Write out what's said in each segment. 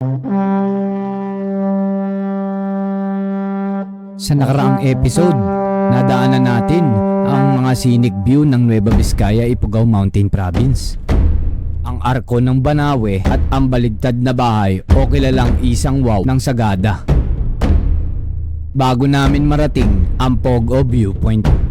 Sa nakaraang episode, nadaanan natin ang mga scenic view ng Nueva Vizcaya, Ifugao Mountain Province. Ang arko ng Banawe at ang baligtad na bahay o kilalang isang wow ng Sagada. Bago namin marating ang Pogo Viewpoint.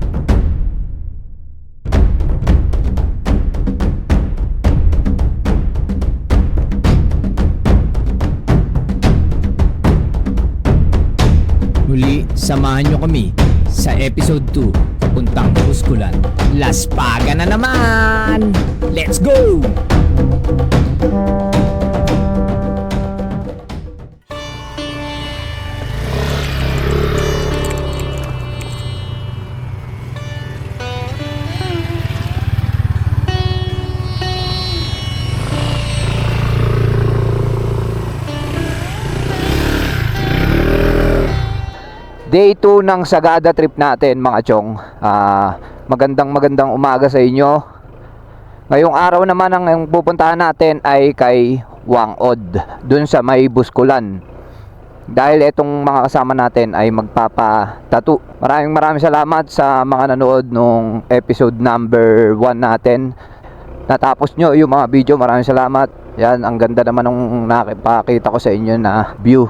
Samahan nyo kami sa episode 2 papuntang Kuskulan. Las Paga na naman! Let's go! Day 2 ng Sagada trip natin mga chong. Ah, magandang magandang umaga sa inyo. Ngayong araw naman ang, pupuntahan natin ay kay Wangod, dun sa may Buskulan. Dahil itong mga kasama natin ay magpapa-tattoo. Maraming maraming salamat sa mga nanood nung episode number 1 natin. Natapos nyo yung mga video, maraming salamat. Yan, ang ganda naman nung nakipakita ko sa inyo na view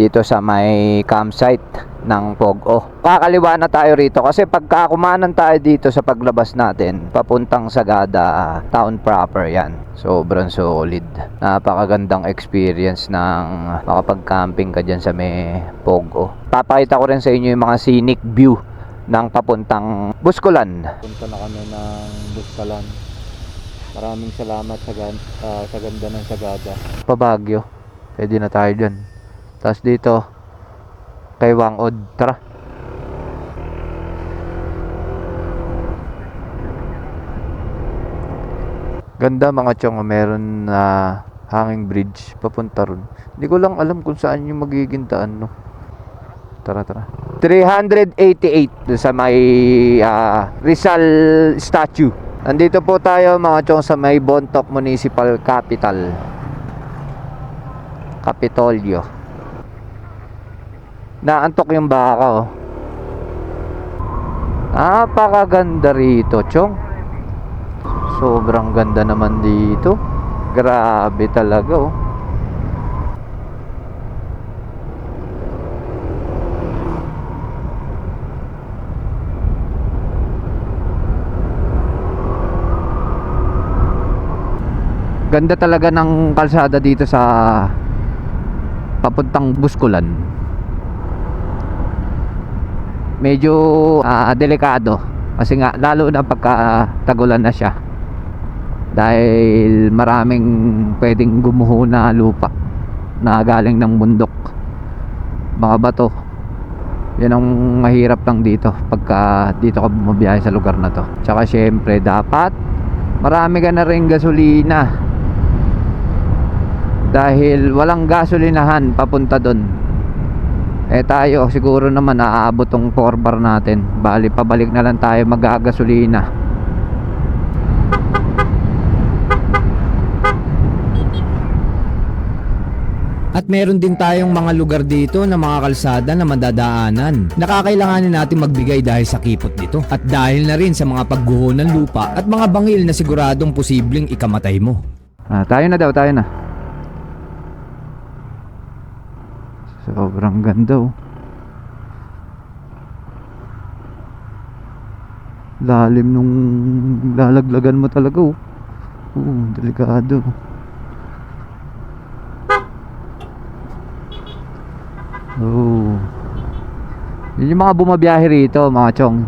dito sa may campsite ng Pogo. Kakaliwa na tayo rito kasi pagka kumanan tayo dito sa paglabas natin, papuntang Sagada town proper yan. Sobrang solid. Napakagandang experience ng makapag-camping ka dyan sa may Pogo. Papakita ko rin sa inyo yung mga scenic view ng papuntang Buskulan. Punta na kami ng Buskalan. Maraming salamat sa, gan- ah, sa ganda ng Sagada. Pabagyo. Pwede na tayo dyan. Tapos dito, kay Wangod. Tara. Ganda mga chong, meron na hanging bridge papunta ron. Hindi ko lang alam kung saan yung magiging daan, no. Tara, tara. 388 doon sa may ah, Rizal statue. Nandito po tayo mga chong sa may Bontoc Municipal Capital. Kapitolyo. Naantok yung baka oh. Napakaganda rito, Chong. Sobrang ganda naman dito. Grabe talaga oh. Ganda talaga ng kalsada dito sa papuntang Buskulan. Medyo ah, delikado kasi nga lalo na pagka tagulan na siya. Dahil maraming pwedeng gumuho na lupa na galing ng bundok. Mga bato. Yan ang mahirap lang dito pagka dito ka bumabiyahe sa lugar na to. Tsaka syempre dapat marami ka na rin gasolina dahil walang gasolinahan papunta doon eh tayo siguro naman naaabot tong 4 bar natin bali pabalik na lang tayo mag-gasolina At meron din tayong mga lugar dito na mga kalsada na madadaanan. Nakakailanganin natin magbigay dahil sa kipot nito. At dahil na rin sa mga pagguho ng lupa at mga bangil na siguradong posibleng ikamatay mo. ah, tayo na daw tayo na sobrang ganda oh lalim nung lalaglagan mo talaga oh Oo, delikado Oh. Yun yung mga bumabiyahe rito, mga chong.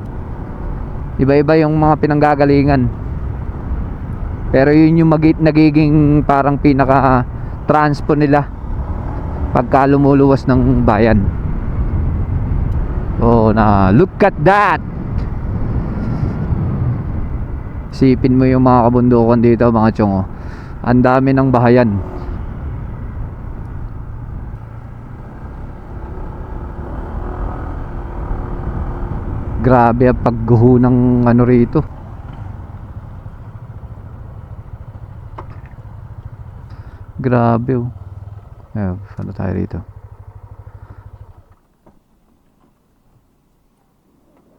Iba-iba yung mga pinanggagalingan. Pero yun yung magi- nagiging parang pinaka transpo nila pagka lumuluwas ng bayan. Oh, na look at that. Sipin mo yung mga kabundukan dito, mga chong. oh. Ang dami ng bahayan. Grabe ang pagguho ng ano rito. Grabe oh. Ayun, ano tayo rito?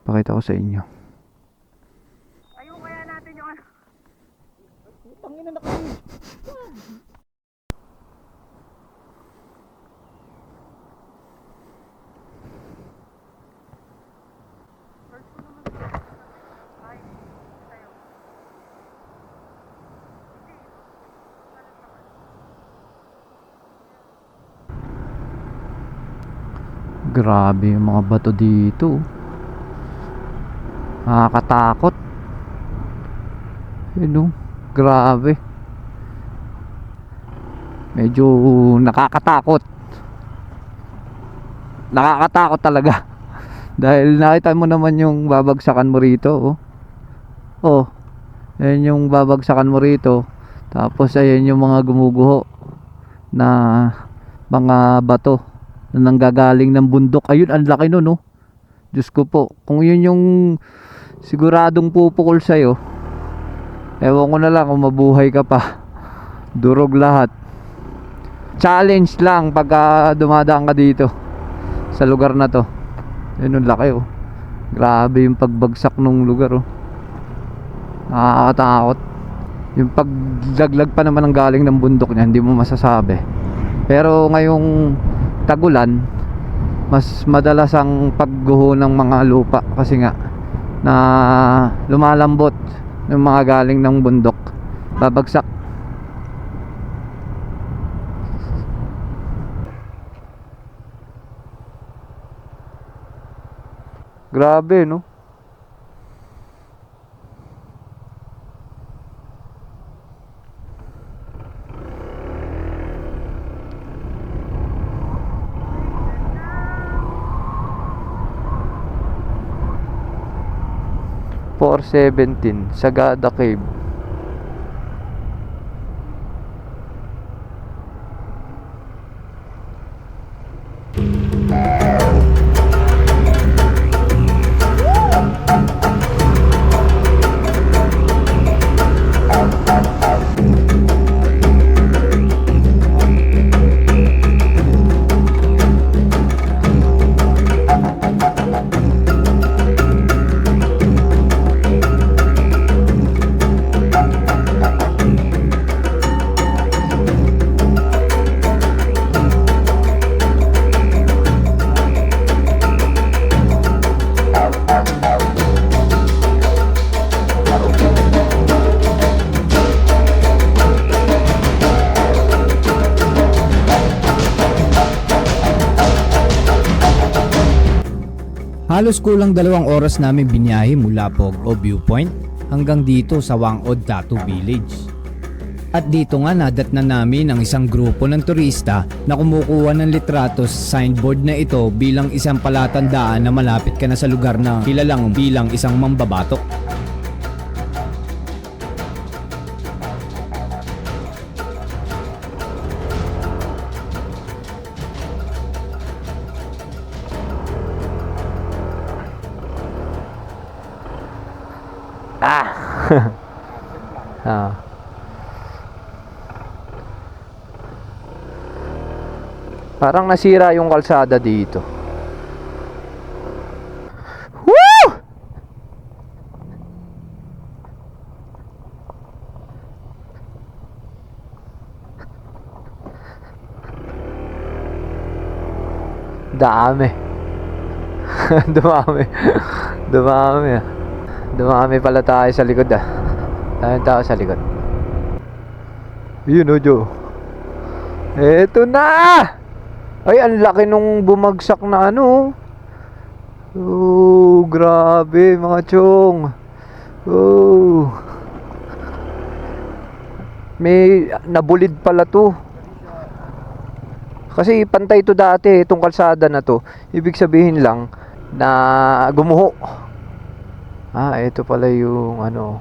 Pakita ko sa inyo. Grabe yung mga bato dito. Nakakatakot. Yun oh, grabe. Medyo nakakatakot. Nakakatakot talaga. Dahil nakita mo naman yung babagsakan mo rito, oh. Oh. Ayan yung babagsakan mo rito. Tapos ayan yung mga gumuguho na mga bato na nanggagaling ng bundok. Ayun, ang laki nun, no? Diyos ko po. Kung yun yung siguradong pupukol sa'yo, ewan ko na lang kung mabuhay ka pa. Durog lahat. Challenge lang pagka dumadaan ka dito sa lugar na to. Yun, ang laki, oh. Grabe yung pagbagsak nung lugar, oh. Nakakatakot. Yung paglaglag pa naman ng galing ng bundok niya, hindi mo masasabi. Pero ngayong tagulan, mas madalas ang pagguho ng mga lupa kasi nga na lumalambot ng mga galing ng bundok. Babagsak. Grabe, no? Four seventeen Sagada Cave. Halos kulang dalawang oras namin binyahe mula Pogo Viewpoint hanggang dito sa Wangod Tattoo Village. At dito nga nadat na namin ang isang grupo ng turista na kumukuha ng litrato sa signboard na ito bilang isang palatandaan na malapit ka na sa lugar na kilalang bilang isang mambabatok. Parang nasira yung kalsada dito. Woo! Dami. Dumami. Dumami. ah. Dumami pala tayo sa likod ah. Tayong tao sa likod. Yun o, Joe. Eto na! Ay, ang laki nung bumagsak na ano. Oh, grabe mga chong. Oh. May nabulid pala to. Kasi pantay to dati, itong kalsada na to. Ibig sabihin lang na gumuho. Ah, ito pala yung ano.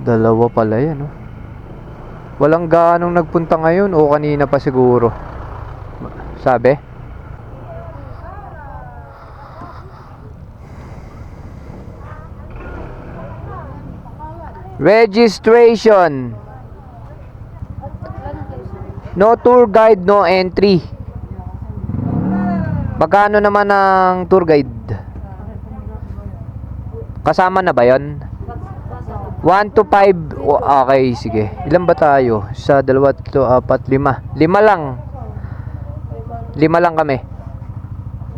Dalawa pala yan, oh. Walang gaanong nagpunta ngayon o kanina pa siguro. Sabi? Registration. No tour guide, no entry. Magkano naman ang tour guide? Kasama na ba yon? 1 to 5. Okay, sige. Ilan ba tayo? Sa dalawa, to, apat, lima. Lima lang. Lima lang kami.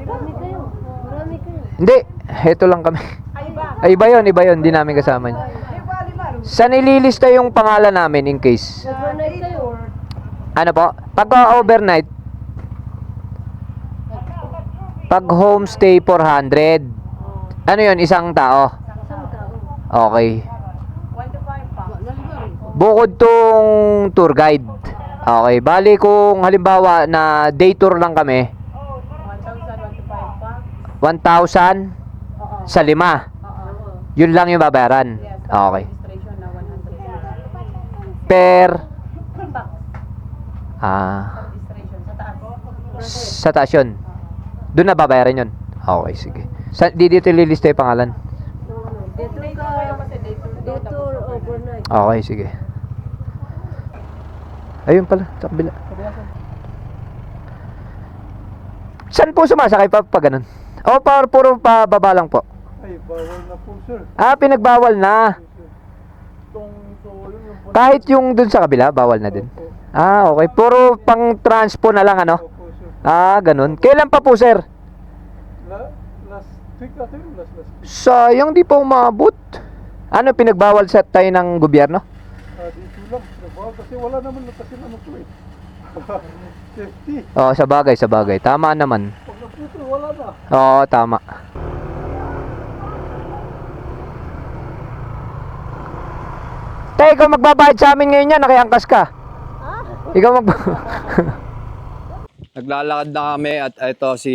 Marami kayo. Marami kayo. Hindi, heto lang kami. Ay, iba yun, iba yun. Hindi namin kasama yun. Saan ililista yung pangalan namin in case? Ano po? Pag overnight, pag homestay 400, ano yun? Isang tao. Okay. Bukod tong tour guide. Okay, bali kung halimbawa na day tour lang kami, 1,000 sa lima. Yun lang yung babayaran. Okay. Per Ah. Sa taas yun. Doon na babayaran yun. Okay, sige. Sa, di dito lilista yung pangalan. Dito overnight. Okay, sige. Ayun pala, sa kabila. Saan po sumasakay pa pag ganun? O, pa, puro pa baba lang po. Ay, bawal na po, sir. Ah, pinagbawal na. Itong tulong yung Kahit yung dun sa kabila, bawal na din. Ah, okay. Puro pang transpo na lang, ano? sir. Ah, ganun. Kailan pa po, sir? La, last week ata yun, last last week. Sayang di pa umabot. Ano, pinagbawal sa tayo ng gobyerno? Lang, nabawal kasi wala naman na kasi ano to eh. Safety. Oo, sa bagay, sa bagay. Tama naman. Pag naputol, wala na. Oo, tama. Tay, ikaw magbabayad sa amin ngayon yan, nakiangkas ka. Ikaw mag... Naglalakad na kami at ito si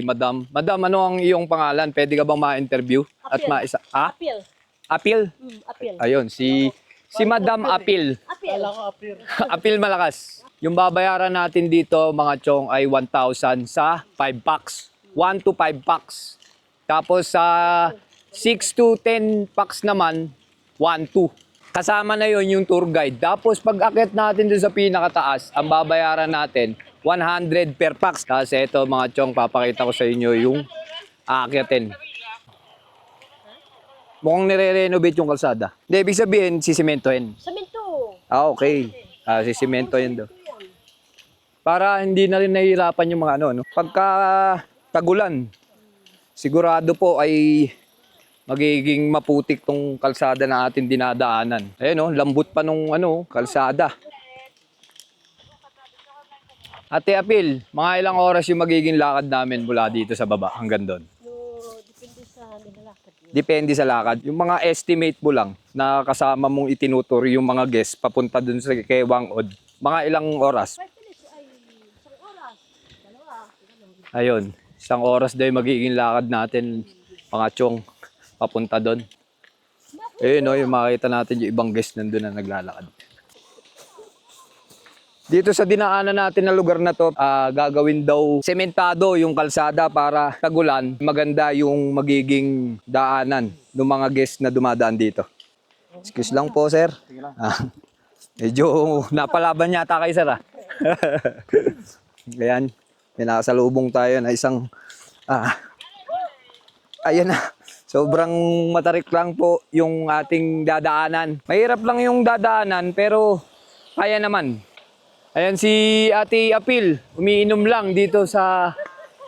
Madam. Madam, ano ang iyong pangalan? Pwede ka bang ma-interview? At Apil. maisa... Ah? Appeal. Apil? Hmm, appeal. Ayun, si si Madam Apil. Appeal. Apil malakas. Yung babayaran natin dito, mga chong, ay 1,000 sa 5 packs. 1 to 5 packs. Tapos sa 6 to 10 packs naman, 1 to. Kasama na yon yung tour guide. Tapos pag akit natin dun sa pinakataas, ang babayaran natin, 100 per packs. Kasi ito mga chong, papakita ko sa inyo yung aakyatin. Mukhang nire-renovate yung kalsada. Hindi, ibig sabihin, sisimentohin. Samento. Ah, okay. Ah, sisimento yun daw. Para hindi na rin nahihirapan yung mga ano, no? Pagka tagulan, sigurado po ay magiging maputik tong kalsada na atin dinadaanan. Ayun, no? lambot pa nung ano, kalsada. Ate Apil, mga ilang oras yung magiging lakad namin mula dito sa baba hanggang doon? No, depende sa nilalakad mo. Depende sa lakad. Yung mga estimate mo lang na kasama mong itinutur yung mga guests papunta dun sa kay Wangod. Mga ilang oras? 5 minutes ay isang oras. Dalawa. ganun. Ayun, isang oras daw magiging lakad natin mga chong papunta doon. Ayun no, yung makita natin yung ibang guest nandun na naglalakad. Dito sa dinaanan natin na lugar na to, ah, gagawin daw sementado yung kalsada para tagulan, maganda yung magiging daanan ng mga guest na dumadaan dito. Excuse lang po, sir. Ah, medyo napalaban yata kay sir ah. Ayan, may nakasalubong tayo na isang ah, ayan na. Sobrang matarik lang po yung ating dadaanan. Mahirap lang yung dadaanan pero kaya naman. Ayan si Ate Apil, umiinom lang dito sa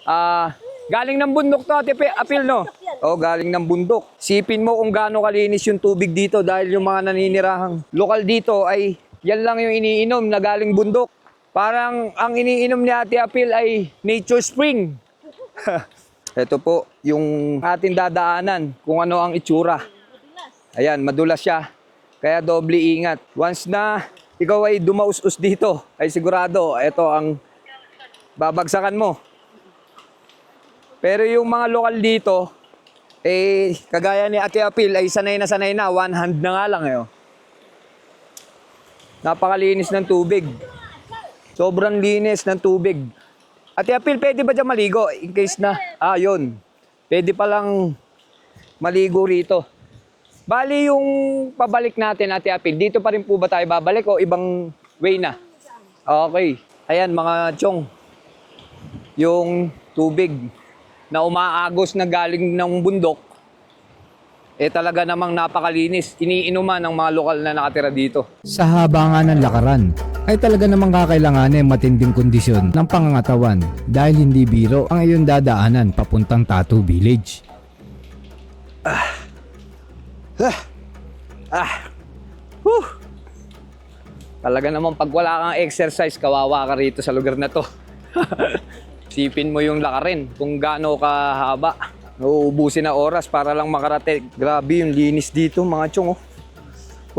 ah galing ng bundok to Ate Apil no. Oh, galing ng bundok. Sipin mo kung gaano kalinis yung tubig dito dahil yung mga naninirahang lokal dito ay yan lang yung iniinom na galing bundok. Parang ang iniinom ni Ate Apil ay Nature Spring. Ito po yung ating dadaanan kung ano ang itsura. Ayan, madulas siya. Kaya doble ingat. Once na ikaw ay dumaus-us dito, ay sigurado, ito ang babagsakan mo. Pero yung mga lokal dito, eh, kagaya ni Ate Apil, ay sanay na sanay na. One hand na nga lang. Eh, oh. Napakalinis ng tubig. Sobrang linis ng tubig. Ate Apil, pwede ba dyan maligo? In case na, ah, yun. Pwede palang maligo rito. Bali yung pabalik natin, Ate Apil, dito pa rin po ba tayo babalik o ibang way na? Okay. Ayan mga chong. Yung tubig na umaagos na galing ng bundok, eh talaga namang napakalinis. Iniinuman ng mga lokal na nakatira dito. Sa haba nga ng lakaran, ay talaga namang kakailanganin matinding kondisyon ng pangangatawan dahil hindi biro ang iyong dadaanan papuntang Tattoo Village. Whew! Talaga namang pag wala kang exercise, kawawa ka rito sa lugar na to. Sipin mo yung lakarin kung gaano kahaba. Uubusin na oras para lang makarating. Grabe yung linis dito mga chong. Oh.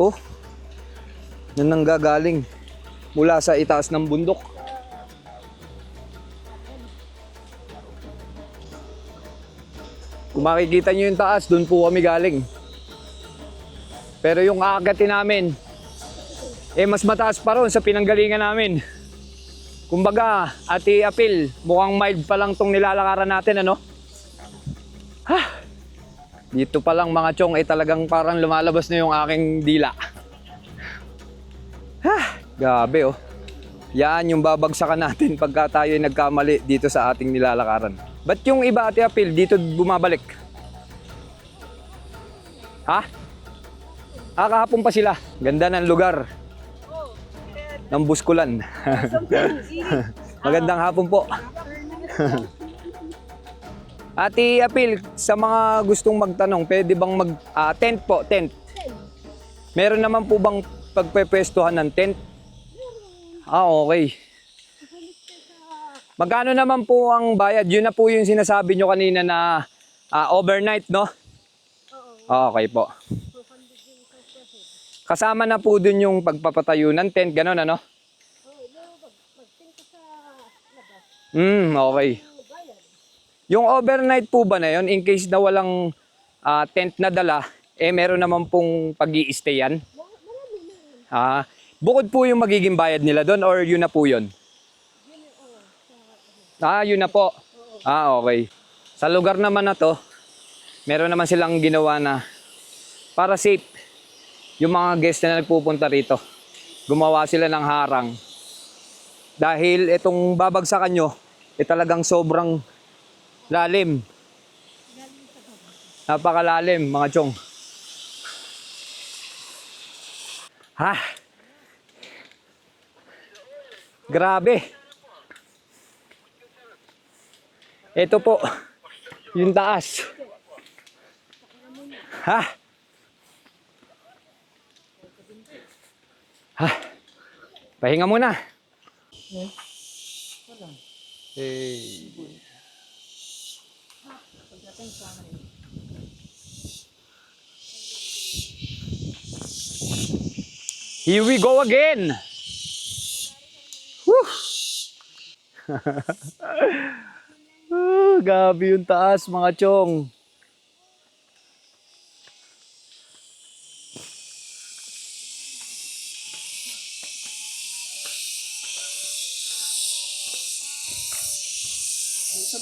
oh. Yan ang. Mula sa itaas ng bundok. Kung makikita nyo yung taas, doon po kami galing. Pero yung aagatin namin, eh mas mataas pa ron sa pinanggalingan namin. Kumbaga, ati apil, mukhang mild pa lang tong nilalakaran natin, ano? Ha! Dito pa lang mga chong, eh talagang parang lumalabas na yung aking dila. Ha! Gabi oh. Yan yung babagsakan natin pagka tayo ay nagkamali dito sa ating nilalakaran. Ba't yung iba ati apil dito bumabalik? Ha? Ah, kahapon pa sila. Ganda ng lugar. Ng Buskulan. Magandang hapon po. Ati Apil, sa mga gustong magtanong, pwede bang mag ah, tent po, tent. Meron naman po bang pagpepwestuhan ng tent? Ah, okay. Magkano naman po ang bayad? Yun na po yung sinasabi nyo kanina na ah, overnight, no? Okay po. Kasama na po dun yung pagpapatayo ng tent, ganun ano? Hmm, okay. Yung overnight po ba na yun, in case na walang ah, tent na dala, eh meron naman pong pag stayan Ah, bukod po yung magiging bayad nila doon or yun na po yun? Ah, yun na po. Ah, okay. Sa lugar naman na to, meron naman silang ginawa na para safe yung mga guest na nagpupunta rito. Gumawa sila ng harang. Dahil itong babagsakan nyo, eh talagang sobrang lalim. Napakalalim, mga chong. Ha? Grabe. Ito po, yung taas. Ha? Ha? Pahinga muna. Hey. Here we go again. Whew. Ah, gabi yung taas mga chong.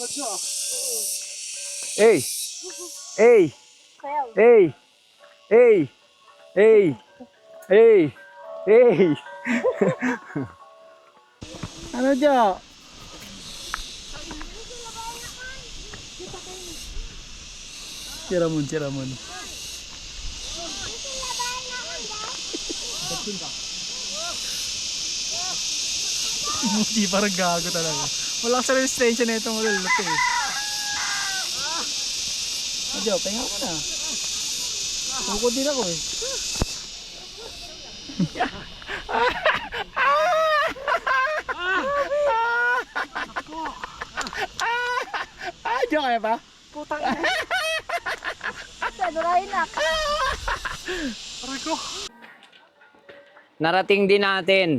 Hey! Hey! Hey! Hey! Hey! Hey! Hey! Ano dyan? Ciramon, ciramon. Muji parang gago talaga. Wala sa resistensya na itong ululot eh. Adyo, pahinga ko na. Tukod din ako eh. Adyo kaya pa? Putang ina. Sa durahin na. Narating din natin.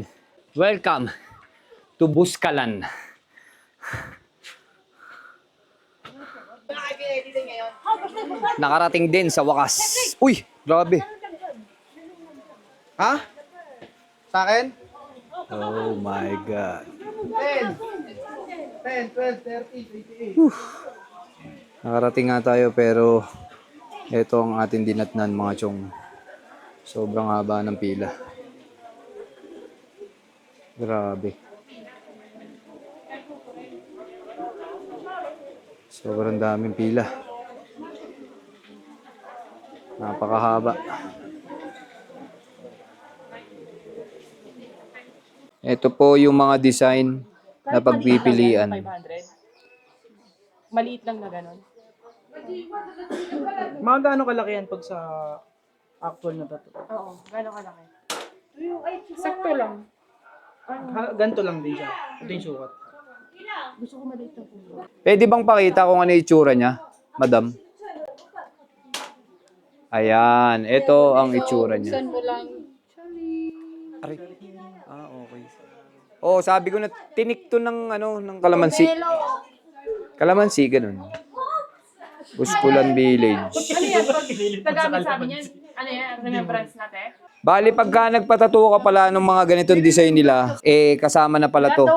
Welcome to Buskalan. Nakarating din sa wakas. Uy, grabe. Ha? Sa akin? Oh my God. 10, 10, 12, 30, 28. Nakarating nga tayo pero ito ang ating dinatnan mga chong. Sobrang haba ng pila. Grabe. Sobrang daming pila. Napakahaba. Ito po yung mga design na pagpipilian. 500. Maliit lang na ganun. Mga gaano kalaki yan pag sa actual na tattoo? Oo, gano'n kalaki. Sakto lang. Ha, ganito lang din siya. Ito yung sukat. Gusto ko maliit na puno. Pwede bang pakita kung ano yung itsura niya, madam? Ayan, ito ang itsura niya. mo lang. Aray. Ah, okay. Oh, sabi ko na tinik to ng ano, ng kalamansi. Kalamansi ganun. Buskulan Village. Ano yan? Pag nagamit sa amin yan, ano yan? Remembrance natin? Bali pagka nagpatato ka pala ng mga ganitong design nila, eh kasama na pala to.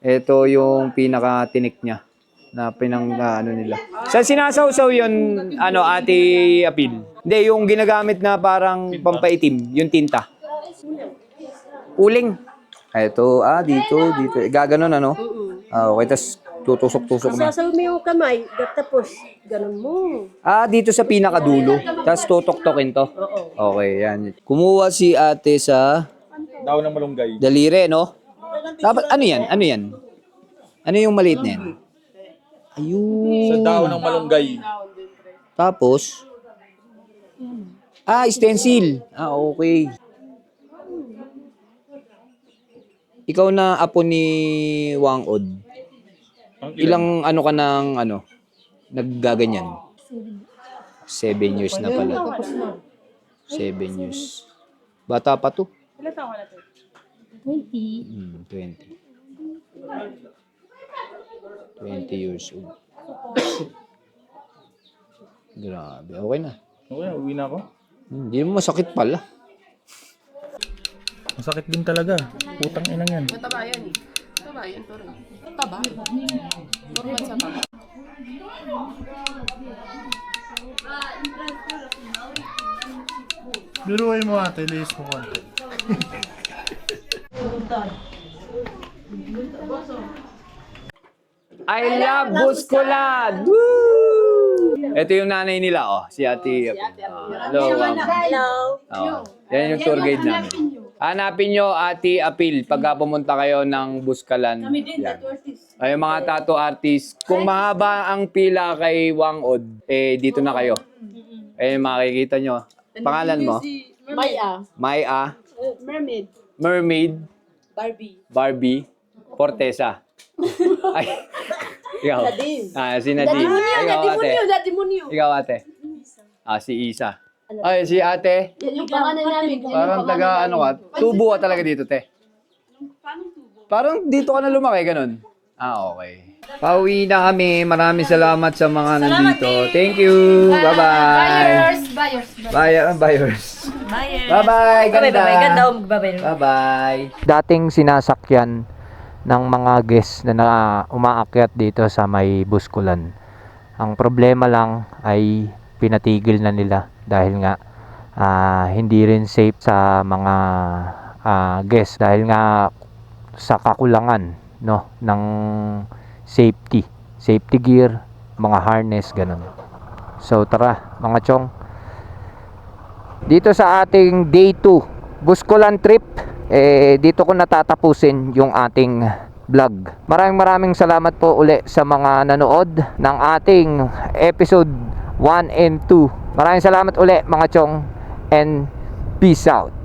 Ito yung pinaka tinik niya na pinang na ano nila. Sa sinasawsaw yun, ano, ate apil. Hindi, yung ginagamit na parang pampaitim, yung tinta. Uling. Ito, ah, dito, dito. Gaganon, ano? Ah, okay, tas tutusok-tusok na. Sasaw mo yung kamay, tapos ganun mo. Ah, dito sa pinakadulo. Tapos tutok-tokin to. Okay, yan. Kumuha si ate sa Daw ng malunggay. daliri, no? Dapat, ano yan? Ano yan? Ano yung maliit na yan? Ayun. daw ng malunggay. Tapos, ah, stencil. Ah, okay. Ikaw na apo ni Wang Od. Ilang ano ka ng ano, naggaganyan? Seven years na pala. Seven years. Bata pa to. Ilan taon ka na to? Hmm, 20. 20 years old. Grabe. Okay na. Okay, uwi na ako. Hmm, Hindi mo masakit pala. Masakit din talaga. Putang inang yan. Mataba yan eh. Mataba yan, pero. Taba. Normal sa taba. Biruin mo ate, lihis mo konti. I love Buscolad! Woo! Ito yung nanay nila, oh. Si Ate. Ah, hello. ma'am. Hello. Oh, yan yung tour guide namin. Hanapin nyo Ate Apil pagka pumunta kayo ng Buskalan. Kami din, tattoo artist. Ay, mga tattoo artist. Kung mahaba ang pila kay Wang Od, eh, dito na kayo. Eh, makikita nyo. Pangalan mo? Maya. Maya, Mermaid. Mermaid, Barbie. Barbie, Fortesa. Ay, ikaw. Nadine. Ah, si Nadine. Ikaw, ate. Nadimonyo. Ikaw, ate. Ah, si Isa. Ay, si ate. Yan yung pangalan namin. Parang taga, ano ka, tubo ka talaga dito, te. Parang dito ka na lumaki, ganun. Ah, okay. Pauwi na kami. Maraming salamat sa mga nandito. Thank you. Bye-bye. Buyers, buyers. Bye, buyers. Bye-bye. Ganda. Bye-bye. Ganda bye-bye. Bye-bye. dating sinasakyan ng mga guests na, na umaakyat dito sa may Buskulan. Ang problema lang ay pinatigil na nila dahil nga ah, hindi rin safe sa mga ah, guests dahil nga sa kakulangan no ng safety, safety gear, mga harness ganun. So tara mga chong. Dito sa ating day 2 Buskulan trip eh dito ko natatapusin yung ating vlog. Maraming maraming salamat po uli sa mga nanood ng ating episode 1 and 2. Maraming salamat uli mga chong and peace out.